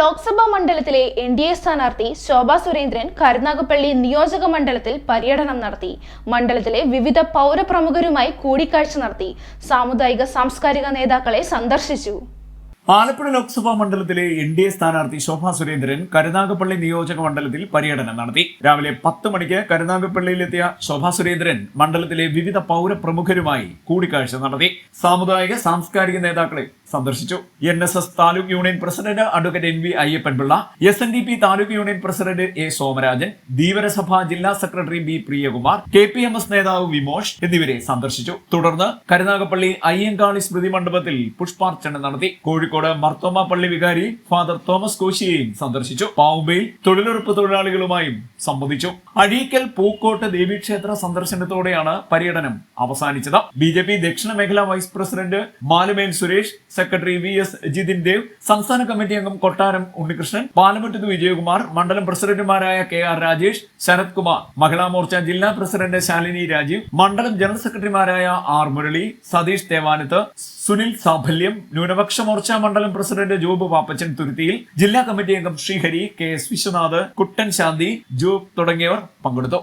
ലോക്സഭാ മണ്ഡലത്തിലെ N D A സ്ഥാനാർത്ഥി ശോഭാ സുരേന്ദ്രൻ കരുനാഗപ്പള്ളി നിയോജക മണ്ഡലത്തിൽ പര്യടനം നടത്തി. മണ്ഡലത്തിലെ വിവിധ പൗരപ്രമുഖരുമായി കൂടിക്കാഴ്ച നടത്തി. സാമുദായിക സാംസ്കാരിക നേതാക്കളെ സന്ദർശിച്ചു. ആലപ്പുഴ ലോക്സഭാ മണ്ഡലത്തിലെ എൻ ഡി എ സ്ഥാനാർത്ഥി ശോഭാ സുരേന്ദ്രൻ കരുനാഗപ്പള്ളി നിയോജക മണ്ഡലത്തിൽ പര്യടനം നടത്തി. രാവിലെ പത്ത് മണിക്ക് കരുനാഗപ്പള്ളിയിലെത്തിയ ശോഭാ സുരേന്ദ്രൻ മണ്ഡലത്തിലെ വിവിധ പൗരപ്രമുഖരുമായി കൂടിക്കാഴ്ച നടത്തി. സാമുദായിക സാംസ്കാരിക നേതാക്കളെ സന്ദർശിച്ചു. N S S taluk union president advocate N V Ayyappanpillai S N D P taluk union president A Somarajan Dheevarasabha ജില്ലാ secretary B Priyakumar K P M S നേതാവ് വിമോഷ് എന്നിവരെ സന്ദർശിച്ചു. തുടർന്ന് കരുനാഗപ്പള്ളി അയ്യങ്കാളി സ്മൃതി മണ്ഡപത്തിൽ പുഷ്പാർച്ചന നടത്തി. കോഴിക്കോട് മർത്തോമ പള്ളി വികാരി ഫാദർ തോമസ് കോശിയെയും സന്ദർശിച്ചു. പാവുമ്പയിൽ തൊഴിലുറപ്പ് തൊഴിലാളികളുമായും സംവദിച്ചു. അഴീക്കൽ പൂക്കോട്ട് ദേവീക്ഷേത്ര സന്ദർശനത്തോടെയാണ് പര്യടനം അവസാനിച്ചത്. ബി ജെ പി ദക്ഷിണ മേഖലാ vice president Malumen Suresh secretary V S Jithin Dev സംസ്ഥാന കമ്മിറ്റി അംഗം കൊട്ടാരം ഉണ്ണികൃഷ്ണൻ പാലമറ്റത്ത് വിജയകുമാർ മണ്ഡലം പ്രസിഡന്റുമാരായ കെ ആർ രാജേഷ് ശരത് കുമാർ മഹിളാ മോർച്ച ജില്ലാ പ്രസിഡന്റ് ശാലിനി രാജീവ് മണ്ഡലം ജനറൽ സെക്രട്ടറിമാരായ ആർ മുരളി സതീഷ് തേവാനത്ത് സുനിൽ സാഫല്യം ന്യൂനപക്ഷ മോർച്ച മണ്ഡലം പ്രസിഡന്റ് ജോബ് പാപ്പച്ചൻ തുരുത്തിയിൽ ജില്ലാ കമ്മിറ്റി അംഗം ശ്രീഹരി കെ എസ് വിശ്വനാഥ് കുട്ടൻ ശാന്തി ജോബ് തുടങ്ങിയവർ പങ്കെടുത്തു.